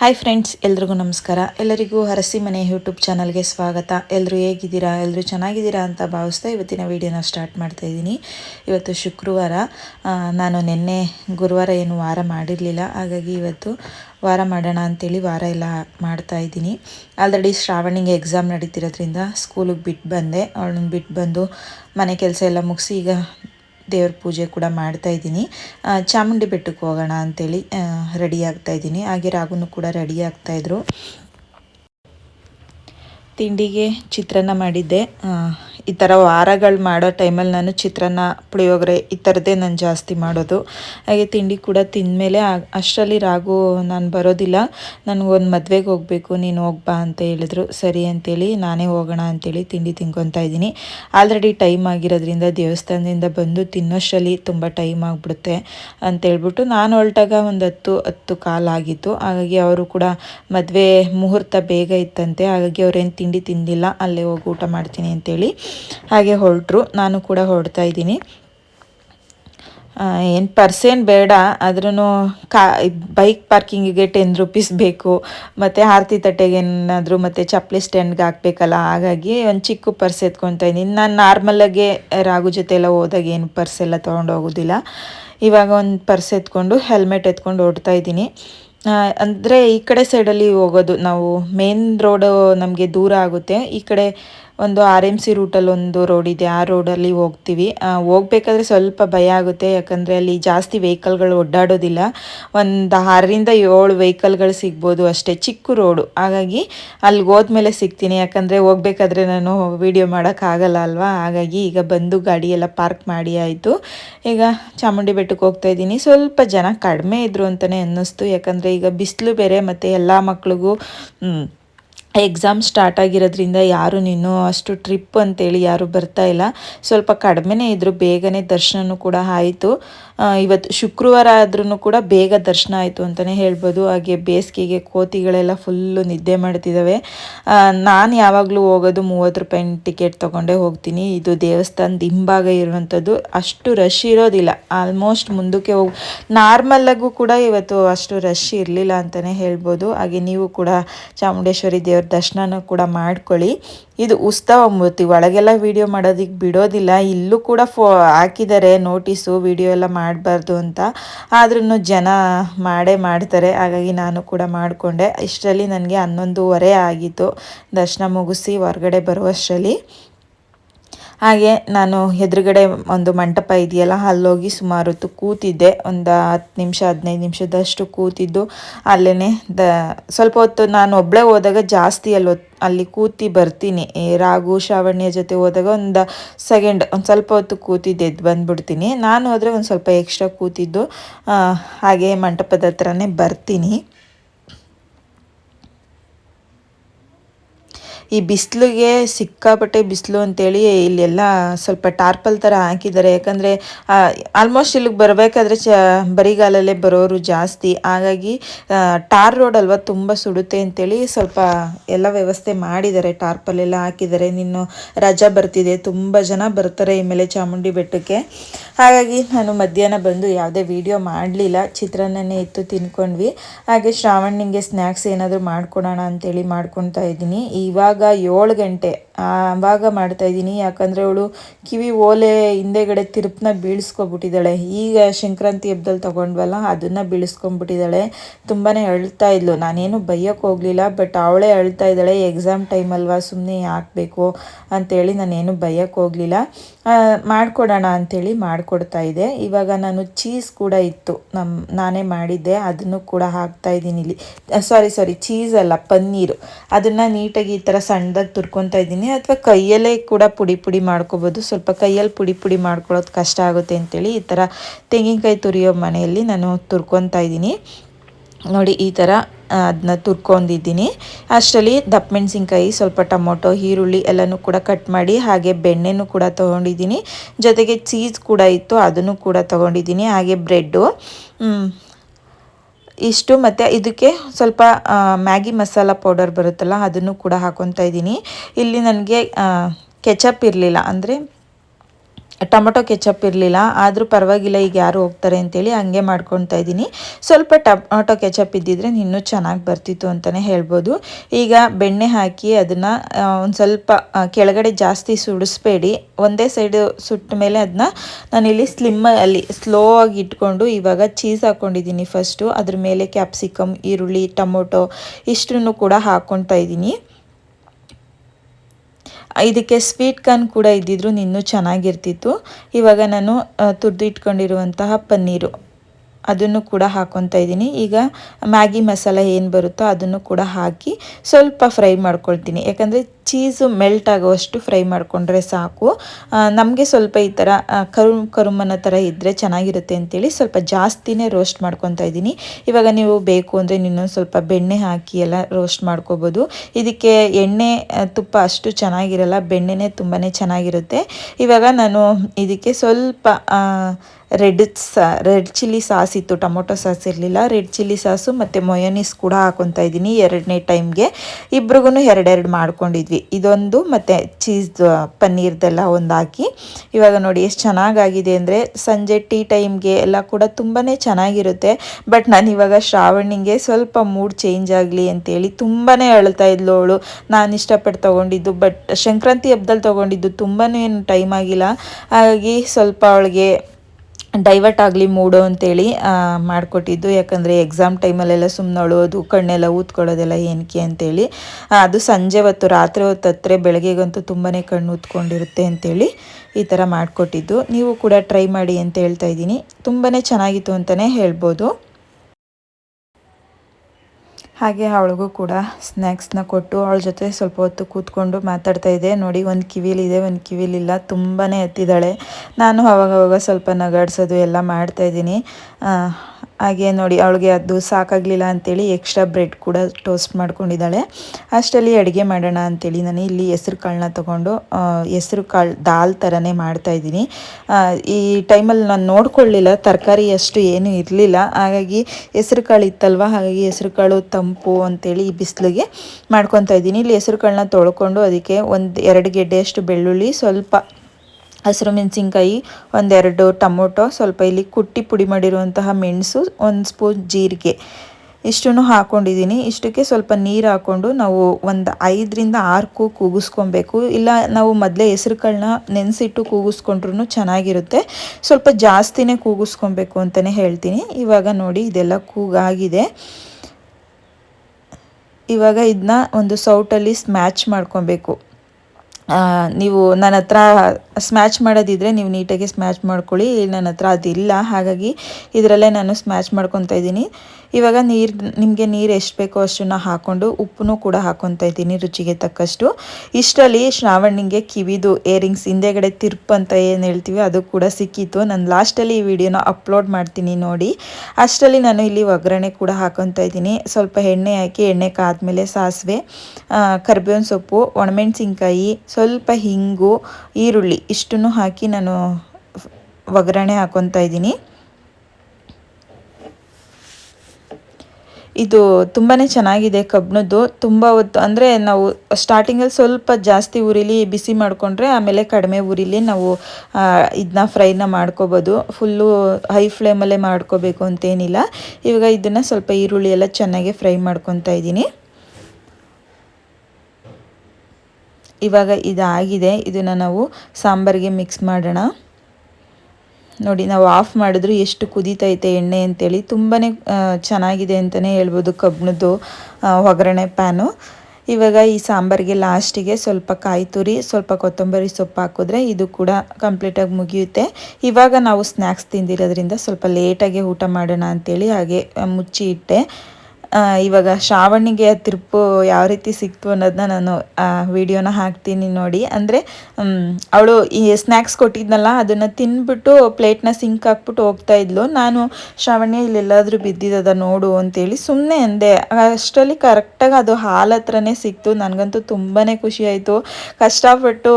Hi friends ಎಲ್ರಿಗೂ ನಮಸ್ಕಾರ. ಎಲ್ಲರಿಗೂ ಹರಸಿ ಮನೆ ಯೂಟ್ಯೂಬ್ ಚಾನಲ್ಗೆ ಸ್ವಾಗತ. ಎಲ್ಲರೂ ಹೇಗಿದ್ದೀರಾ? ಎಲ್ಲರೂ ಚೆನ್ನಾಗಿದ್ದೀರಾ ಅಂತ ಭಾವಿಸ್ತಾ ಇವತ್ತಿನ ವಿಡಿಯೋನ ಸ್ಟಾರ್ಟ್ ಮಾಡ್ತಾ ಇದ್ದೀನಿ. ಇವತ್ತು ಶುಕ್ರವಾರ. ನಾನು ನಿನ್ನೆ ಗುರುವಾರ ಏನು ವಾರ ಮಾಡಿರಲಿಲ್ಲ. ಹಾಗಾಗಿ ಇವತ್ತು ವಾರ ಮಾಡೋಣ ಅಂತೇಳಿ ವಾರ ಎಲ್ಲ ಮಾಡ್ತಾ ಇದ್ದೀನಿ. ಆಲ್ರೆಡಿ ಶ್ರಾವಣಿಗೆ ಎಕ್ಸಾಮ್ ನಡೀತಿರೋದ್ರಿಂದ ಸ್ಕೂಲಿಗೆ ಬಿಟ್ಟು ಬಂದೆ. ಅವಳನ್ನ ಬಿಟ್ಟು ಬಂದು ಮನೆ ಕೆಲಸ ಎಲ್ಲ ಮುಗಿಸಿ ಈಗ ದೇವ್ರ ಪೂಜೆ ಕೂಡ ಮಾಡ್ತಾ ಇದ್ದೀನಿ. ಚಾಮುಂಡಿ ಬೆಟ್ಟಕ್ಕೆ ಹೋಗೋಣ ಅಂತೇಳಿ ರೆಡಿ ಆಗ್ತಾ ಇದ್ದೀನಿ. ಹಾಗೆ ರಾಗುನು ಕೂಡ ರೆಡಿ ಆಗ್ತಾಯಿದ್ರು ತಿಂಡಿಗೆ ಚಿತ್ರಾನ್ನ ಮಾಡಿದ್ದೆ. ಈ ಥರ ವಾರಗಳು ಮಾಡೋ ಟೈಮಲ್ಲಿ ನಾನು ಚಿತ್ರಾನ್ನ, ಪುಳಿಯೋಗರೆ ಈ ಥರದ್ದೇ ನಾನು ಜಾಸ್ತಿ ಮಾಡೋದು. ಹಾಗೆ ತಿಂಡಿ ಕೂಡ ತಿಂದಮೇಲೆ ಅಷ್ಟರಲ್ಲಿ ರಾಗು ನಾನು ಬರೋದಿಲ್ಲ. ನನಗೊಂದು ಮದುವೆಗೆ ಹೋಗಬೇಕು, ನೀನು ಹೋಗ್ಬಾ ಅಂತ ಹೇಳಿದ್ರು. ಸರಿ ಅಂತೇಳಿ, ನಾನೇ ಹೋಗೋಣ ಅಂತೇಳಿ ತಿಂಡಿ ತಿನ್ಕೊತಾ ಇದ್ದೀನಿ. ಆಲ್ರೆಡಿ ಟೈಮ್ ಆಗಿರೋದ್ರಿಂದ ದೇವಸ್ಥಾನದಿಂದ ಬಂದು ತಿನ್ನೋಷ್ಟರಲ್ಲಿ ತುಂಬ ಟೈಮ್ ಆಗಿಬಿಡುತ್ತೆ ಅಂತೇಳ್ಬಿಟ್ಟು ನಾನು ಹೊರಟಾಗ ಒಂದು ಹತ್ತು ಹತ್ತು ಕಾಲಾಗಿತ್ತು ಹಾಗಾಗಿ ಅವರು ಕೂಡ ಮದುವೆ ಮುಹೂರ್ತ ಬೇಗ ಇತ್ತಂತೆ. ಹಾಗಾಗಿ ಅವ್ರೇನು ತಿಂಡಿ ತಿಂದಿಲ್ಲ, ಅಲ್ಲೇ ಹೋಗಿ ಊಟ ಮಾಡ್ತೀನಿ ಅಂತೇಳಿ. ಹಾಗೆ ಹೊರಟ್ರು. ನಾನು ಕೂಡ ಹೊರಡ್ತಾ ಇದ್ದೀನಿ. ಏನು ಪರ್ಸೇನು ಬೇಡ. ಆದ್ರೂ ಕಾ ಬೈಕ್ ಪಾರ್ಕಿಂಗಿಗೆ ಟೆನ್ ರುಪೀಸ್ ಬೇಕು. ಮತ್ತು ಆರತಿ ತಟ್ಟೆಗೆ ಏನಾದರೂ ಮತ್ತು ಚಪ್ಪಲಿ ಸ್ಟ್ಯಾಂಡ್ಗೆ ಹಾಕಬೇಕಲ್ಲ. ಹಾಗಾಗಿ ಒಂದು ಚಿಕ್ಕ ಪರ್ಸ್ ಎತ್ಕೊತಾ ಇದ್ದೀನಿ. ನಾನು ನಾರ್ಮಲಾಗೆ ರಾಗು ಜೊತೆ ಎಲ್ಲ ಹೋದಾಗ ಏನು ಪರ್ಸ್ ಎಲ್ಲ ತೊಗೊಂಡು ಹೋಗೋದಿಲ್ಲ. ಇವಾಗ ಒಂದು ಪರ್ಸ್ ಎತ್ಕೊಂಡು ಹೆಲ್ಮೆಟ್ ಎತ್ಕೊಂಡು ಓಡ್ತಾ ಇದ್ದೀನಿ. ಅಂದರೆ ಈ ಕಡೆ ಸೈಡಲ್ಲಿ ಹೋಗೋದು. ನಾವು ಮೇನ್ ರೋಡು ನಮಗೆ ದೂರ ಆಗುತ್ತೆ. ಈ ಕಡೆ ಒಂದು ಆರ್ ಎಂ ಸಿ ರೂಟಲ್ಲಿ ಒಂದು ರೋಡ್ ಇದೆ. ಆ ರೋಡಲ್ಲಿ ಹೋಗ್ತೀವಿ. ಹೋಗ್ಬೇಕಾದ್ರೆ ಸ್ವಲ್ಪ ಭಯ ಆಗುತ್ತೆ. ಯಾಕಂದರೆ ಅಲ್ಲಿ ಜಾಸ್ತಿ ವೆಹಿಕಲ್ಗಳು ಓಡಾಡೋದಿಲ್ಲ. ಒಂದು ಆರರಿಂದ ಏಳು ವೆಹಿಕಲ್ಗಳು ಸಿಗ್ಬೋದು ಅಷ್ಟೇ. ಚಿಕ್ಕ ರೋಡು ಹಾಗಾಗಿ ಅಲ್ಲಿಗೆ ಹೋದ್ಮೇಲೆ ಸಿಗ್ತೀನಿ. ಯಾಕಂದರೆ ಹೋಗ್ಬೇಕಾದ್ರೆ ನಾನು ವಿಡಿಯೋ ಮಾಡೋಕ್ಕಾಗಲ್ಲ ಅಲ್ವಾ? ಹಾಗಾಗಿ ಈಗ ಬಂದು ಗಾಡಿ ಎಲ್ಲ ಪಾರ್ಕ್ ಮಾಡಿ ಆಯಿತು. ಈಗ ಚಾಮುಂಡಿ ಬೆಟ್ಟಕ್ಕೆ ಹೋಗ್ತಾ ಇದ್ದೀನಿ. ಸ್ವಲ್ಪ ಜನ ಕಡಿಮೆ ಇದ್ರು ಅಂತಲೇ ಅನ್ನಿಸ್ತು. ಯಾಕಂದರೆ ಈಗ ಬಿಸಿಲು ಬೇರೆ ಮತ್ತು ಎಲ್ಲ ಮಕ್ಳಿಗೂ ಎಕ್ಸಾಮ್ ಸ್ಟಾರ್ಟ್ ಆಗಿರೋದ್ರಿಂದ ಯಾರು ನೀನು ಅಷ್ಟು ಟ್ರಿಪ್ ಅಂತೇಳಿ ಯಾರು ಬರ್ತಾ ಇಲ್ಲ. ಸ್ವಲ್ಪ ಕಡಿಮೆನೇ ಇದ್ದರು ಬೇಗನೆ ದರ್ಶನವೂ ಕೂಡ ಆಯಿತು. ಇವತ್ತು ಶುಕ್ರವಾರ ಆದ್ರೂ ಕೂಡ ಬೇಗ ದರ್ಶನ ಆಯಿತು ಅಂತಲೇ ಹೇಳ್ಬೋದು. ಹಾಗೆ ಬೇಸಿಗೆಗೆ ಕೋತಿಗಳೆಲ್ಲ ಫುಲ್ಲು ನಿದ್ದೆ ಮಾಡ್ತಿದ್ದಾವೆ ನಾನು ಯಾವಾಗಲೂ ಹೋಗೋದು ಮೂವತ್ತು ರೂಪಾಯಿ ಟಿಕೆಟ್ ತೊಗೊಂಡೇ ಹೋಗ್ತೀನಿ. ಇದು ದೇವಸ್ಥಾನದ ಹಿಂಭಾಗ ಇರುವಂಥದ್ದು. ಅಷ್ಟು ರಶ್ ಇರೋದಿಲ್ಲ. ಆಲ್ಮೋಸ್ಟ್ ಮುಂದಕ್ಕೆ ಹೋಗಿ ನಾರ್ಮಲ್ಲಾಗೂ ಕೂಡ ಇವತ್ತು ಅಷ್ಟು ರಶ್ ಇರಲಿಲ್ಲ ಅಂತಲೇ ಹೇಳ್ಬೋದು. ಹಾಗೆ ನೀವು ಕೂಡ ಚಾಮುಂಡೇಶ್ವರಿ ದೇವ್ರ ದರ್ಶನನೂ ಕೂಡ ಮಾಡ್ಕೊಳ್ಳಿ. ಇದು ಉತ್ಸವ ಮೂರ್ತಿ. ಒಳಗೆಲ್ಲ ವಿಡಿಯೋ ಮಾಡೋದಕ್ಕೆ ಬಿಡೋದಿಲ್ಲ. ಇಲ್ಲೂ ಕೂಡ ಫೋ, ಹಾಕಿದ್ದಾರೆ ನೋಟಿಸು ವಿಡಿಯೋ ಎಲ್ಲ ಮಾಡಬಾರ್ದು ಅಂತ. ಆದ್ರೂ ಜನ ಮಾಡೇ ಮಾಡ್ತಾರೆ. ಹಾಗಾಗಿ ನಾನು ಕೂಡ ಮಾಡಿಕೊಂಡೆ. ಇಷ್ಟರಲ್ಲಿ ನನಗೆ ಹನ್ನೊಂದುವರೆ ಆಗಿತ್ತು. ದರ್ಶನ ಮುಗಿಸಿ ಹೊರಗಡೆ ಬರುವಷ್ಟರಲ್ಲಿ. ಹಾಗೆ ನಾನು ಎದುರುಗಡೆ ಒಂದು ಮಂಟಪ ಇದೆಯಲ್ಲ, ಅಲ್ಲೋಗಿ ಸುಮಾರು ಹೊತ್ತು ಕೂತಿದ್ದೆ. ಒಂದು ಹತ್ತು ನಿಮಿಷ, ಹದಿನೈದು ನಿಮಿಷದಷ್ಟು ಕೂತಿದ್ದು. ಅಲ್ಲೇ ದ, ಸ್ವಲ್ಪ ಹೊತ್ತು ನಾನು ಒಬ್ಬಳೇ ಹೋದಾಗ ಜಾಸ್ತಿ ಅಲ್ಲಿ ಅಲ್ಲಿ ಕೂತಿ ಬರ್ತೀನಿ. ರಾಘು ಶ್ರಾವಣ್ಯ ಜೊತೆ ಹೋದಾಗ ಒಂದು ಸೆಕೆಂಡ್, ಒಂದು ಸ್ವಲ್ಪ ಹೊತ್ತು ಕೂತಿದ್ದೆ, ಎದ್ದು ಬಂದ್ಬಿಡ್ತೀನಿ. ನಾನು ಹೋದರೆ ಒಂದು ಸ್ವಲ್ಪ ಎಕ್ಸ್ಟ್ರಾ ಕೂತಿದ್ದು. ಹಾಗೆ ಮಂಟಪದ ಹತ್ರನೇ ಬರ್ತೀನಿ. ಈ ಬಿಸಿಲಿಗೆ ಸಿಕ್ಕಾಪಟ್ಟೆ ಬಿಸಿಲು ಅಂತೇಳಿ ಇಲ್ಲೆಲ್ಲ ಸ್ವಲ್ಪ ಟಾರ್ಪಲ್ ಥರ ಹಾಕಿದ್ದಾರೆ. ಯಾಕಂದರೆ ಆಲ್ಮೋಸ್ಟ್ ಇಲ್ಲಿಗೆ ಬರಬೇಕಾದ್ರೆ ಚ, ಬರಿಗಾಲಲ್ಲೇ ಬರೋರು ಜಾಸ್ತಿ. ಹಾಗಾಗಿ ಟಾರ್ ರೋಡ್ ಅಲ್ವಾ ತುಂಬ ಸುಡುತ್ತೆ ಅಂತೇಳಿ ಸ್ವಲ್ಪ ಎಲ್ಲ ವ್ಯವಸ್ಥೆ ಮಾಡಿದ್ದಾರೆ. ಟಾರ್ಪಲ್ ಎಲ್ಲ ಹಾಕಿದ್ದಾರೆ. ನಿನ್ನು ರಜಾ ಬರ್ತಿದೆ. ತುಂಬ ಜನ ಬರ್ತಾರೆ ಈ ಮೇಲೆ ಚಾಮುಂಡಿ ಬೆಟ್ಟಕ್ಕೆ. ಹಾಗಾಗಿ ನಾನು ಮಧ್ಯಾಹ್ನ ಬಂದು ಯಾವುದೇ ವಿಡಿಯೋ ಮಾಡಲಿಲ್ಲ. ಚಿತ್ರಾನ್ನನೇ ಇತ್ತು, ತಿನ್ಕೊಂಡ್ವಿ. ಹಾಗೆ ಶ್ರಾವಣಿಗೆ ಸ್ನ್ಯಾಕ್ಸ್ ಏನಾದರೂ ಮಾಡ್ಕೊಡೋಣ ಅಂತೇಳಿ ಮಾಡ್ಕೊತಾ ಇದ್ದೀನಿ. ಇವಾಗ ಏಳು ಗಂಟೆ. ಆವಾಗ ಮಾಡ್ತಾಯಿದ್ದೀನಿ ಯಾಕಂದರೆ ಅವಳು ಕಿವಿ ಓಲೆ ಹಿಂದೆಗಡೆ ತಿರುಪನ್ನ ಬೀಳಿಸ್ಕೊಬಿಟ್ಟಿದ್ದಾಳೆ. ಈಗ ಸಂಕ್ರಾಂತಿ ಹಬ್ಬದಲ್ಲಿ ತಗೊಂಡ್ವಲ್ಲ, ಅದನ್ನು ಬೀಳಿಸ್ಕೊಂಬಿಟ್ಟಿದ್ದಾಳೆ ತುಂಬಾ ಅಳ್ತಾ ಇದ್ಲು. ನಾನೇನು ಬೈಯೋಕ್ಕೆ ಹೋಗಲಿಲ್ಲ, ಬಟ್ ಅವಳೇ ಅಳ್ತಾ ಇದ್ದಾಳೆ. ಎಕ್ಸಾಮ್ ಟೈಮ್ ಅಲ್ವಾ ಸುಮ್ಮನೆ ಹಾಕಬೇಕು ಅಂತೇಳಿ ನಾನೇನು ಬೈಯೋಕ್ಕೆ ಹೋಗಲಿಲ್ಲ. ಮಾಡಿಕೊಡೋಣ ಅಂಥೇಳಿ ಮಾಡಿಕೊಡ್ತಾ ಇದ್ದೆ. ಇವಾಗ ನಾನು ಚೀಸ್ ಕೂಡ ಇತ್ತು. ನಮ್ಮ ನಾನೇ ಮಾಡಿದ್ದೆ. ಅದನ್ನು ಕೂಡ ಹಾಕ್ತಾ ಇದ್ದೀನಿ ಇಲ್ಲಿ. ಸಾರಿ ಸಾರಿ ಚೀಸ್ ಅಲ್ಲ, ಪನ್ನೀರು. ಅದನ್ನು ನೀಟಾಗಿ ಈ ಥರ ಸಣ್ಣದಾಗಿ ತುರ್ಕೊತಾ ಇದ್ದೀನಿ. ಅಥವಾ ಕೈಯಲ್ಲೇ ಕೂಡ ಪುಡಿ ಪುಡಿ ಮಾಡ್ಕೋಬೋದು. ಸ್ವಲ್ಪ ಕೈಯಲ್ಲಿ ಪುಡಿ ಪುಡಿ ಮಾಡ್ಕೊಳ್ಳೋದು ಕಷ್ಟ ಆಗುತ್ತೆ ಅಂತೇಳಿ ಈ ಥರ ತೆಂಗಿನಕಾಯಿ ತುರಿಯೋ ಮನೆಯಲ್ಲಿ ನಾನು ತುರ್ಕೊತಾ ಇದ್ದೀನಿ. ನೋಡಿ, ಈ ಥರ ಅದನ್ನ ತುರ್ಕೊಂಡಿದ್ದೀನಿ. ಅಷ್ಟರಲ್ಲಿ ದಪ್ಪ ಮೆಣಸಿನ್ಕಾಯಿ, ಸ್ವಲ್ಪ ಟೊಮೊಟೊ, ಈರುಳ್ಳಿ ಎಲ್ಲನೂ ಕೂಡ ಕಟ್ ಮಾಡಿ, ಹಾಗೆ ಬೆಣ್ಣೆನೂ ಕೂಡ ತೊಗೊಂಡಿದ್ದೀನಿ. ಜೊತೆಗೆ ಚೀಸ್ ಕೂಡ ಇತ್ತು, ಅದನ್ನು ಕೂಡ ತೊಗೊಂಡಿದ್ದೀನಿ. ಹಾಗೆ ಬ್ರೆಡ್ಡು. ಇಷ್ಟು ಮತ್ತು ಇದಕ್ಕೆ ಸ್ವಲ್ಪ ಮ್ಯಾಗಿ ಮಸಾಲ ಪೌಡರ್ ಬರುತ್ತಲ್ಲ, ಅದನ್ನು ಕೂಡ ಹಾಕೊತಾ ಇದ್ದೀನಿ. ಇಲ್ಲಿ ನನಗೆ ಕೆಚಪ್ ಇರಲಿಲ್ಲ, ಅಂದರೆ ಟೊಮೊಟೊ ಕೆಚಪ್ ಇರಲಿಲ್ಲ, ಆದರೂ ಪರವಾಗಿಲ್ಲ ಈಗ ಯಾರು ಹೋಗ್ತಾರೆ ಅಂತೇಳಿ ಹಂಗೆ ಮಾಡ್ಕೊತಾ ಇದ್ದೀನಿ. ಸ್ವಲ್ಪ ಟೊಮೊಟೊ ಕೆಚಪ್ ಇದ್ದಿದ್ರೆ ಇನ್ನೂ ಚೆನ್ನಾಗಿ ಬರ್ತಿತ್ತು ಅಂತಲೇ ಹೇಳ್ಬೋದು. ಈಗ ಬೆಣ್ಣೆ ಹಾಕಿ ಅದನ್ನು ಒಂದು ಸ್ವಲ್ಪ ಕೆಳಗಡೆ ಜಾಸ್ತಿ ಸುಡಿಸ್ಬೇಡಿ. ಒಂದೇ ಸೈಡು ಸುಟ್ಟ ಮೇಲೆ ಅದನ್ನ ನಾನಿಲ್ಲಿ ಸ್ಲಿಮ್ಮಲ್ಲಿ ಸ್ಲೋ ಆಗಿ ಇಟ್ಕೊಂಡು ಇವಾಗ ಚೀಸ್ ಹಾಕ್ಕೊಂಡಿದ್ದೀನಿ ಫಸ್ಟು ಅದ್ರ ಮೇಲೆ ಕ್ಯಾಪ್ಸಿಕಮ್ ಈರುಳ್ಳಿ, ಟೊಮೊಟೊ ಇಷ್ಟನ್ನು ಕೂಡ ಹಾಕ್ಕೊತಾ ಇದ್ದೀನಿ. ಇದಕ್ಕೆ ಸ್ವೀಟ್ ಕಾರ್ನ್ ಕೂಡ ಇದ್ದಿದ್ರು ಇನ್ನೂ ಚೆನ್ನಾಗಿರ್ತಿತ್ತು. ಇವಾಗ ನಾನು ತುರ್ದು ಇಟ್ಕೊಂಡಿರುವಂತಹ ಪನ್ನೀರು. ಅದನ್ನು ಕೂಡ ಹಾಕ್ಕೊತಾ ಇದ್ದೀನಿ. ಈಗ ಮ್ಯಾಗಿ ಮಸಾಲ ಏನು ಬರುತ್ತೋ ಅದನ್ನು ಕೂಡ ಹಾಕಿ ಸ್ವಲ್ಪ ಫ್ರೈ ಮಾಡ್ಕೊಳ್ತೀನಿ. ಯಾಕಂದರೆ ಚೀಸು ಮೆಲ್ಟ್ ಆಗುವಷ್ಟು ಫ್ರೈ ಮಾಡಿಕೊಂಡ್ರೆ ಸಾಕು. ನಮಗೆ ಸ್ವಲ್ಪ ಈ ಥರ ಕರು ಕರುಮ್ ಕರುಮನ ಥರ ಇದ್ದರೆ ಚೆನ್ನಾಗಿರುತ್ತೆ ಅಂತೇಳಿ ಸ್ವಲ್ಪ ಜಾಸ್ತಿನೇ ರೋಸ್ಟ್ ಮಾಡ್ಕೊತಾ ಇದ್ದೀನಿ. ಇವಾಗ ನೀವು ಬೇಕು ಅಂದರೆ ಇನ್ನೊಂದು ಸ್ವಲ್ಪ ಬೆಣ್ಣೆ ಹಾಕಿ ಎಲ್ಲ ರೋಸ್ಟ್ ಮಾಡ್ಕೋಬೋದು. ಇದಕ್ಕೆ ಎಣ್ಣೆ ತುಪ್ಪ ಅಷ್ಟು ಚೆನ್ನಾಗಿರಲ್ಲ, ಬೆಣ್ಣೆನೇ ತುಂಬಾ ಚೆನ್ನಾಗಿರುತ್ತೆ. ಇವಾಗ ನಾನು ಇದಕ್ಕೆ ಸ್ವಲ್ಪ ರೆಡ್ ಸಾ, ರೆಡ್ ಚಿಲ್ಲಿ ಸಾಸ್ ಇತ್ತು, ಟೊಮೊಟೊ ಸಾಸ್ ಇರಲಿಲ್ಲ. ರೆಡ್ ಚಿಲ್ಲಿ ಸಾಸು ಮತ್ತು ಮೊಯೋನೀಸ್ ಕೂಡ ಹಾಕೊತಾ ಇದ್ದೀನಿ ಎರಡನೇ ಟೈಮ್ಗೆ. ಇಬ್ರಿಗೂ ಎರಡೆರಡು ಮಾಡ್ಕೊಂಡಿದ್ವಿ. ಇದೊಂದು ಮತ್ತು ಚೀಸ್ ಪನ್ನೀರ್ದೆಲ್ಲ ಒಂದು ಹಾಕಿ ಇವಾಗ ನೋಡಿ ಎಷ್ಟು ಚೆನ್ನಾಗಾಗಿದೆ ಅಂದರೆ ಸಂಜೆ ಟೀ ಟೈಮ್ಗೆ ಎಲ್ಲ ಕೂಡ ತುಂಬಾ ಚೆನ್ನಾಗಿರುತ್ತೆ. ಬಟ್ ನಾನು ಇವಾಗ ಶ್ರಾವಣಿಗೆ ಸ್ವಲ್ಪ ಮೂಡ್ ಚೇಂಜ್ ಆಗಲಿ ಅಂತೇಳಿ ತುಂಬಾ ಅಳ್ತಾ ಇದ್ಲು ಅವಳು. ನಾನು ಇಷ್ಟಪಟ್ಟು ತೊಗೊಂಡಿದ್ದು, ಬಟ್ ಸಂಕ್ರಾಂತಿ ಹಬ್ಬದಲ್ಲಿ ತೊಗೊಂಡಿದ್ದು ತುಂಬಾ ಟೈಮ್ ಆಗಿಲ್ಲ. ಹಾಗಾಗಿ ಸ್ವಲ್ಪ ಅವಳಿಗೆ ಡೈವರ್ಟ್ ಆಗಲಿ ಮೂಡು ಅಂತೇಳಿ ಮಾಡಿಕೊಟ್ಟಿದ್ದು. ಯಾಕಂದರೆ ಎಕ್ಸಾಮ್ ಟೈಮಲ್ಲೆಲ್ಲ ಸುಮ್ಮನೆ ಅಳೋದು ಕಣ್ಣೆಲ್ಲ ಊದ್ಕೊಳ್ಳೋದೆಲ್ಲ ಏನಕ್ಕೆ ಅಂತೇಳಿ. ಅದು ಸಂಜೆ ಹೊತ್ತು, ರಾತ್ರಿ ಹೊತ್ತು ಹತ್ತಿರ ಬೆಳಗ್ಗೆಗಂತೂ ತುಂಬಾ ಕಣ್ಣು ಊದ್ಕೊಂಡಿರುತ್ತೆ ಅಂತೇಳಿ ಈ ಥರ ಮಾಡಿಕೊಟ್ಟಿದ್ದು. ನೀವು ಕೂಡ ಟ್ರೈ ಮಾಡಿ ಅಂತ ಹೇಳ್ತಾ ಇದ್ದೀನಿ. ತುಂಬಾ ಚೆನ್ನಾಗಿತ್ತು ಅಂತಲೇ ಹೇಳ್ಬೋದು. ಹಾಗೆ ಅವಳಿಗೂ ಕೂಡ ಸ್ನ್ಯಾಕ್ಸ್ನ ಕೊಟ್ಟು ಅವಳ ಜೊತೆ ಸ್ವಲ್ಪ ಹೊತ್ತು ಕೂತ್ಕೊಂಡು ಮಾತಾಡ್ತಾ ಇದ್ದೆ. ನೋಡಿ, ಒಂದು ಕಿವಿಲಿದೆ ಒಂದು ಕಿವಿಲಿಲ್ಲ ತುಂಬಾ ಎತ್ತಿದ್ದಾಳೆ. ನಾನು ಅವಾಗ ಅವಾಗ ಸ್ವಲ್ಪ ನಗಾಡ್ಸೋದು ಎಲ್ಲ ಮಾಡ್ತಾ ಇದ್ದೀನಿ. ಹಾಗೆ ನೋಡಿ, ಅವಳಿಗೆ ಅದು ಸಾಕಾಗಲಿಲ್ಲ ಅಂತೇಳಿ ಎಕ್ಸ್ಟ್ರಾ ಬ್ರೆಡ್ ಕೂಡ ಟೋಸ್ಟ್ ಮಾಡ್ಕೊಂಡಿದ್ದಾಳೆ. ಅಷ್ಟರಲ್ಲಿ ಅಡುಗೆ ಮಾಡೋಣ ಅಂತೇಳಿ ನಾನು ಇಲ್ಲಿ ಹೆಸ್ರು ಕಾಳನ್ನ ತೊಗೊಂಡು ಹೆಸ್ರು ಕಾಳು ದಾಲ್ ಥರನೇ ಮಾಡ್ತಾ ಇದ್ದೀನಿ. ಈ ಟೈಮಲ್ಲಿ ನಾನು ನೋಡ್ಕೊಳ್ಳಿಲ್ಲ, ತರಕಾರಿ ಅಷ್ಟು ಏನೂ ಇರಲಿಲ್ಲ. ಹಾಗಾಗಿ ಹೆಸ್ರು ಕಾಳು ಇತ್ತಲ್ವ? ಹಾಗಾಗಿ ಹೆಸ್ರು ಕಾಳು, ತಂಪು ಅಂತೇಳಿ ಈ ಬಿಸಿಲಿಗೆ ಮಾಡ್ಕೊತಾ ಇದ್ದೀನಿ. ಇಲ್ಲಿ ಹೆಸ್ರು ಕಾಳನ್ನ ತೊಳ್ಕೊಂಡು ಅದಕ್ಕೆ ಒಂದು ಎರಡು ಗೆಡ್ಡೆಯಷ್ಟು ಬೆಳ್ಳುಳ್ಳಿ, ಸ್ವಲ್ಪ ಹಸಿರು ಮೆಣಸಿನ್ಕಾಯಿ, ಒಂದೆರಡು ಟೊಮೊಟೊ, ಸ್ವಲ್ಪ ಇಲ್ಲಿ ಕುಟ್ಟಿ ಪುಡಿ ಮಾಡಿರುವಂತಹ ಮೆಣಸು, ಒಂದು ಸ್ಪೂನ್ ಜೀರಿಗೆ. ಇಷ್ಟನ್ನು ಹಾಕ್ಕೊಂಡಿದ್ದೀನಿ ಇಷ್ಟಕ್ಕೆ ಸ್ವಲ್ಪ ನೀರು ಹಾಕ್ಕೊಂಡು ನಾವು ಒಂದು ಐದರಿಂದ ಆರು ಕೂ ಕೂಗಿಸ್ಕೊಬೇಕು. ಇಲ್ಲ, ನಾವು ಮೊದಲೇ ಹೆಸ್ರುಗಳನ್ನ ನೆನೆಸಿಟ್ಟು ಕೂಗಿಸ್ಕೊಂಡ್ರೂ ಚೆನ್ನಾಗಿರುತ್ತೆ. ಸ್ವಲ್ಪ ಜಾಸ್ತಿನೇ ಕೂಗಿಸ್ಕೊಬೇಕು ಅಂತಲೇ ಹೇಳ್ತೀನಿ. ಇವಾಗ ನೋಡಿ, ಇದೆಲ್ಲ ಕೂಗಾಗಿದೆ. ಇವಾಗ ಇದನ್ನ ಒಂದು ಸೌಟಲ್ಲಿ ಸ್ಮ್ಯಾಚ್ ಮಾಡ್ಕೊಬೇಕು. ನೀವು ನನ್ನ ಹತ್ರ ಸ್ಮ್ಯಾಚ್ ಮಾಡೋದಿದ್ರೆ ನೀವು ನೀಟಾಗಿ ಸ್ಮ್ಯಾಚ್ ಮಾಡ್ಕೊಳ್ಳಿ. ನನ್ನ ಹತ್ರ ಅದಿಲ್ಲ. ಹಾಗಾಗಿ ಇದರಲ್ಲೇ ನಾನು ಸ್ಮ್ಯಾಚ್ ಮಾಡ್ಕೊತಾ ಇದ್ದೀನಿ. ಇವಾಗ ನೀರು, ನಿಮಗೆ ನೀರು ಎಷ್ಟು ಬೇಕೋ ಅಷ್ಟನ್ನು ಹಾಕ್ಕೊಂಡು ಉಪ್ಪನ್ನು ಕೂಡ ಹಾಕ್ಕೊತಾ ಇದ್ದೀನಿ ರುಚಿಗೆ ತಕ್ಕಷ್ಟು. ಇಷ್ಟರಲ್ಲಿ ಶ್ರಾವಣಿಗೆ ಕಿವಿದು ಏರಿಂಗ್ಸ್ ಹಿಂದೆಗಡೆ ತಿರ್ಪು ಅಂತ ಏನು ಹೇಳ್ತೀವಿ ಅದು ಕೂಡ ಸಿಕ್ಕಿತ್ತು. ನಾನು ಲಾಸ್ಟಲ್ಲಿ ಈ ವಿಡಿಯೋನ ಅಪ್ಲೋಡ್ ಮಾಡ್ತೀನಿ ನೋಡಿ. ಅಷ್ಟರಲ್ಲಿ ನಾನು ಇಲ್ಲಿ ಒಗ್ಗರಣೆ ಕೂಡ ಹಾಕೊತಾ ಇದ್ದೀನಿ. ಸ್ವಲ್ಪ ಎಣ್ಣೆ ಹಾಕಿ, ಎಣ್ಣೆ ಕಾದ್ಮೇಲೆ ಸಾಸಿವೆ ಕರಿಬೇವಿನ ಸೊಪ್ಪು, ಒಣಮೆಣಸಿನ್ಕಾಯಿ, ಸ್ವಲ್ಪ ಹಿಂಗು, ಈರುಳ್ಳಿ. ಇಷ್ಟನ್ನು ಹಾಕಿ ನಾನು ಒಗ್ಗರಣೆ ಹಾಕೊತಾ ಇದ್ದೀನಿ. ಇದು ತುಂಬಾ ಚೆನ್ನಾಗಿದೆ ಕಬ್ಬಿಣದ್ದು ತುಂಬ ಹೊತ್ತು ಅಂದರೆ ನಾವು ಸ್ಟಾರ್ಟಿಂಗಲ್ಲಿ ಸ್ವಲ್ಪ ಜಾಸ್ತಿ ಉರಿಲಿ ಬಿಸಿ ಮಾಡಿಕೊಂಡ್ರೆ ಆಮೇಲೆ ಕಡಿಮೆ ಉರಿಲಿ ನಾವು ಇದನ್ನ ಫ್ರೈನ ಮಾಡ್ಕೋಬೋದು. ಫುಲ್ಲು ಹೈ ಫ್ಲೇಮಲ್ಲೇ ಮಾಡ್ಕೋಬೇಕು ಅಂತೇನಿಲ್ಲ. ಇವಾಗ ಇದನ್ನು ಸ್ವಲ್ಪ ಈರುಳ್ಳಿ ಎಲ್ಲ ಚೆನ್ನಾಗಿ ಫ್ರೈ ಮಾಡ್ಕೊತಾ ಇದ್ದೀನಿ. ಇವಾಗ ಇದಾಗಿದೆ. ಇದನ್ನು ನಾವು ಸಾಂಬಾರಿಗೆ ಮಿಕ್ಸ್ ಮಾಡೋಣ. ನೋಡಿ, ನಾವು ಆಫ್ ಮಾಡಿದ್ರು ಎಷ್ಟು ಕುದೀತೈತೆ ಎಣ್ಣೆ ಅಂತೇಳಿ. ತುಂಬಾ ಚೆನ್ನಾಗಿದೆ ಅಂತಲೇ ಹೇಳ್ಬೋದು ಕಬ್ಬಿಣದ್ದು ಒಗ್ಗರಣೆ ಪ್ಯಾನು ಇವಾಗ ಈ ಸಾಂಬಾರಿಗೆ ಲಾಸ್ಟಿಗೆ ಸ್ವಲ್ಪ ಕಾಯಿ ತುರಿ, ಸ್ವಲ್ಪ ಕೊತ್ತಂಬರಿ ಸೊಪ್ಪು ಹಾಕಿದ್ರೆ ಇದು ಕೂಡ ಕಂಪ್ಲೀಟಾಗಿ ಮುಗಿಯುತ್ತೆ. ಇವಾಗ ನಾವು ಸ್ನ್ಯಾಕ್ಸ್ ತಿಂದಿರೋದ್ರಿಂದ ಸ್ವಲ್ಪ ಲೇಟಾಗಿ ಊಟ ಮಾಡೋಣ ಅಂಥೇಳಿ ಹಾಗೆ ಮುಚ್ಚಿ ಇಟ್ಟೆ. ಇವಾಗ ಶ್ರಾವಣಿಗೆ ತಿರುಪು ಯಾವ ರೀತಿ ಸಿಕ್ತು ಅನ್ನೋದನ್ನ ನಾನು ವಿಡಿಯೋನ ಹಾಕ್ತೀನಿ ನೋಡಿ. ಅಂದರೆ ಅವಳು ಈ ಸ್ನ್ಯಾಕ್ಸ್ ಕೊಟ್ಟಿದ್ನಲ್ಲ, ಅದನ್ನು ತಿನ್ಬಿಟ್ಟು ಪ್ಲೇಟ್ನ ಸಿಂಕ್ ಹಾಕ್ಬಿಟ್ಟು ಹೋಗ್ತಾ ಇದ್ಲು. ನಾನು ಶ್ರಾವಣಿ ಇಲ್ಲೆಲ್ಲಾದರೂ ಬಿದ್ದಿದ್ದದ ನೋಡು ಅಂತೇಳಿ ಸುಮ್ಮನೆ ಅಂದೆ. ಅಷ್ಟರಲ್ಲಿ ಕರೆಕ್ಟಾಗಿ ಅದು ಹಾಲು ಹತ್ರನೇ ಸಿಕ್ತು. ನನಗಂತೂ ತುಂಬಾ ಖುಷಿ ಆಯಿತು. ಕಷ್ಟಪಟ್ಟು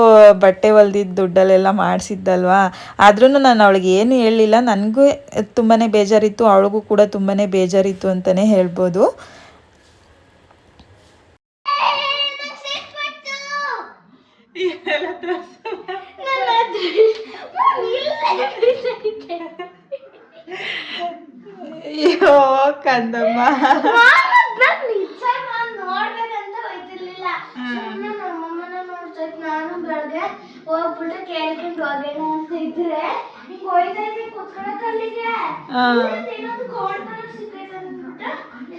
ಬಟ್ಟೆ ಹೊಲ್ದಿದ್ದ ದುಡ್ಡಲ್ಲೆಲ್ಲ ಮಾಡಿಸಿದ್ದಲ್ವಾ? ಆದ್ರೂ ನಾನು ಅವಳಿಗೆ ಏನು ಹೇಳಲಿಲ್ಲ. ನನಗೂ ತುಂಬಾ ಬೇಜಾರಿತ್ತು. ಅವಳಿಗೂ ಕೂಡ ತುಂಬಾ ಬೇಜಾರಿತ್ತು ಅಂತಲೇ ಹೇಳ್ಬೋದು. ಅಯ್ಯೋ ಕಂದಮ್ಮ. ನಾನ್ ಬೆಳಗ್ಗೆ ಹೋಗ್ಬಿಟ್ಟು ಕೇಳ್ಕೊಂಡು ಹೋಗೋಣ ಅಂತ ಇದ್ರೆ ಹಿಂಗ್ ಹೋಯ್ತಾ ಇದ್ದೆ ಕುತ್ಕೊಳಕ್ ಅಲ್ಲಿಗೆ ಹಾ. ಏನಾದ್ರು ಗೋಲ್ಡ್ ಕಲರ್ ಸಿಕ್ಕೈತೆ ಅಂದ್ಬಿಟ್ಟು ಇಲ್ಲೇ ಹಿಂಗೆ ಕಟ್ಟೆ ಹಿಂಗೆ ಬಿದ್ದಿತ್ತು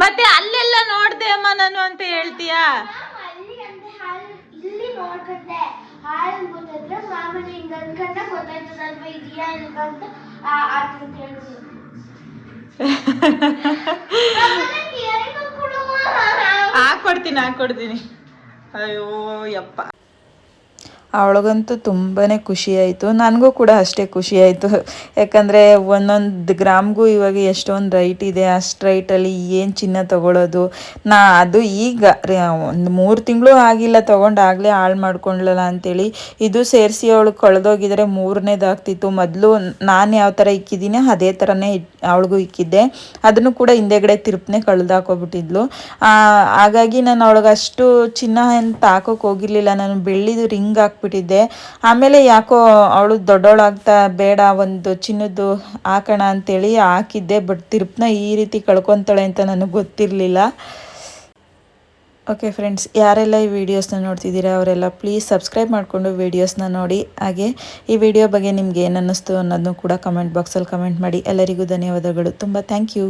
ಮತ್ತೆ ಅಲ್ಲೆಲ್ಲ ನೋಡ್ದೆ ಅಮ್ಮ ನಾನು ಅಂತ ಹೇಳ್ತೀಯಾ? ಹಾಕೊಡ್ತೀನಿ ಹಾಕೊಡ್ತೀನಿ. ಅಯ್ಯೋ ಯಪ್ಪ. ಅವಳಿಗಂತೂ ತುಂಬಾ ಖುಷಿ ಆಯಿತು. ನನಗೂ ಕೂಡ ಅಷ್ಟೇ ಖುಷಿ ಆಯಿತು. ಯಾಕಂದರೆ ಒಂದೊಂದು ಗ್ರಾಮ್ಗೂ ಇವಾಗ ಎಷ್ಟೊಂದು ರೈಟ್ ಇದೆ, ಅಷ್ಟು ರೈಟಲ್ಲಿ ಏನು ಚಿನ್ನ ತಗೊಳ್ಳೋದು ನಾ ಅದು ಈಗ ಒಂದು ಮೂರು ತಿಂಗಳು ಆಗಿಲ್ಲ, ತೊಗೊಂಡಾಗಲೇ ಹಾಳು ಮಾಡ್ಕೊಂಡ್ಲಲ್ಲ ಅಂತೇಳಿ. ಇದು ಸೇರಿಸಿ ಅವಳು ಕಳೆದೋಗಿದ್ರೆ ಮೂರನೇದಾಗ್ತಿತ್ತು. ಮೊದಲು ನಾನು ಯಾವ ಥರ ಇಕ್ಕಿದ್ದೀನಿ, ಅದೇ ಥರನೇ ಅವಳಿಗೂ ಇಕ್ಕಿದ್ದೆ. ಅದನ್ನು ಕೂಡ ಹಿಂದೆಗಡೆ ತಿರುಪನೆ ಕಳೆದಾಕೋಬಿಟ್ಟಿದ್ಲು. ಹಾಗಾಗಿ ನಾನು ಅವಳಿಗೆ ಅಷ್ಟು ಚಿನ್ನ ಅಂತ ಹಾಕೋಕೆ ಹೋಗಿರಲಿಲ್ಲ. ನಾನು ಬೆಳ್ಳಿದು ರಿಂಗ್ ಹಾಕ್ಬಿಟ್ಟಿದ್ದೆ ಆಮೇಲೆ ಯಾಕೋ ಅವಳು ದೊಡ್ಡವಳಾಗ್ತಾ ಬೇಡ, ಒಂದು ಚಿನ್ನದ್ದು ಹಾಕೋಣ ಅಂತೇಳಿ ಹಾಕಿದ್ದೆ, ಬಟ್ ತಿರುಪ್ನ ಈ ರೀತಿ ಕಳ್ಕೊತಾಳೆ ಅಂತ ನನಗೆ ಗೊತ್ತಿರಲಿಲ್ಲ. ಓಕೆ ಫ್ರೆಂಡ್ಸ್ ಯಾರೆಲ್ಲ ಈ ವಿಡಿಯೋಸ್ನ ನೋಡ್ತಿದ್ದೀರಾ ಅವರೆಲ್ಲ ಪ್ಲೀಸ್ ಸಬ್ಸ್ಕ್ರೈಬ್ ಮಾಡಿಕೊಂಡು ವೀಡಿಯೋಸ್ನ ನೋಡಿ. ಹಾಗೆ ಈ ವಿಡಿಯೋ ಬಗ್ಗೆ ನಿಮ್ಗೆ ಏನು ಅನ್ನಿಸ್ತು ಅನ್ನೋದನ್ನು ಕೂಡ ಕಮೆಂಟ್ ಬಾಕ್ಸಲ್ಲಿ ಕಮೆಂಟ್ ಮಾಡಿ. ಎಲ್ಲರಿಗೂ ಧನ್ಯವಾದಗಳು. ತುಂಬ ಥ್ಯಾಂಕ್ ಯು